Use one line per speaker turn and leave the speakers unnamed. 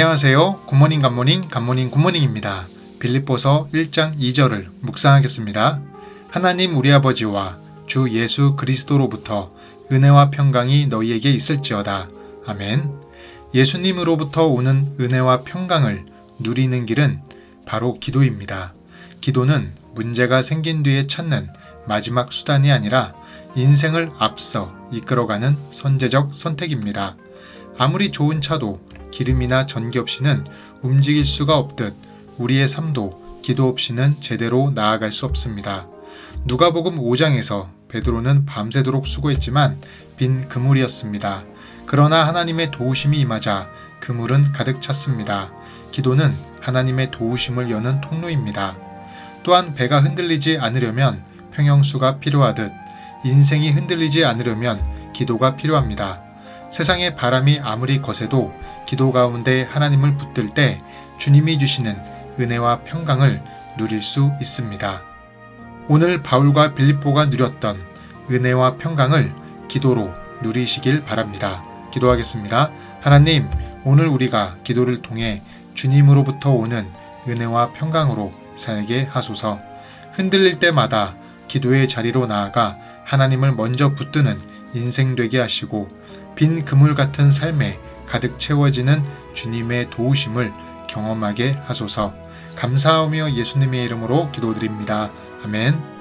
안녕하세요. 굿모닝 감모닝 감모닝 굿모닝입니다. 빌립보서 1장 2절을 묵상하겠습니다. 하나님 우리 아버지와 주 예수 그리스도로부터 은혜와 평강이 너희에게 있을지어다. 아멘. 예수님으로부터 오는 은혜와 평강을 누리는 길은 바로 기도입니다. 기도는 문제가 생긴 뒤에 찾는 마지막 수단이 아니라 인생을 앞서 이끌어가는 선제적 선택입니다. 아무리 좋은 차도 기름이나 전기 없이는 움직일 수가 없듯 우리의 삶도 기도 없이는 제대로 나아갈 수 없습니다. 누가복음 5장에서 베드로는 밤새도록 수고했지만 빈 그물이었습니다. 그러나 하나님의 도우심이 임하자 그물은 가득 찼습니다. 기도는 하나님의 도우심을 여는 통로입니다. 또한 배가 흔들리지 않으려면 평형수가 필요하듯 인생이 흔들리지 않으려면 기도가 필요합니다. 세상의 바람이 아무리 거세도 기도 가운데 하나님을 붙들 때 주님이 주시는 은혜와 평강을 누릴 수 있습니다. 오늘 바울과 빌립보가 누렸던 은혜와 평강을 기도로 누리시길 바랍니다. 기도하겠습니다. 하나님, 오늘 우리가 기도를 통해 주님으로부터 오는 은혜와 평강으로 살게 하소서. 흔들릴 때마다 기도의 자리로 나아가 하나님을 먼저 붙드는 인생 되게 하시고 빈 그물 같은 삶에 가득 채워지는 주님의 도우심을 경험하게 하소서. 감사하며 예수님의 이름으로 기도드립니다. 아멘.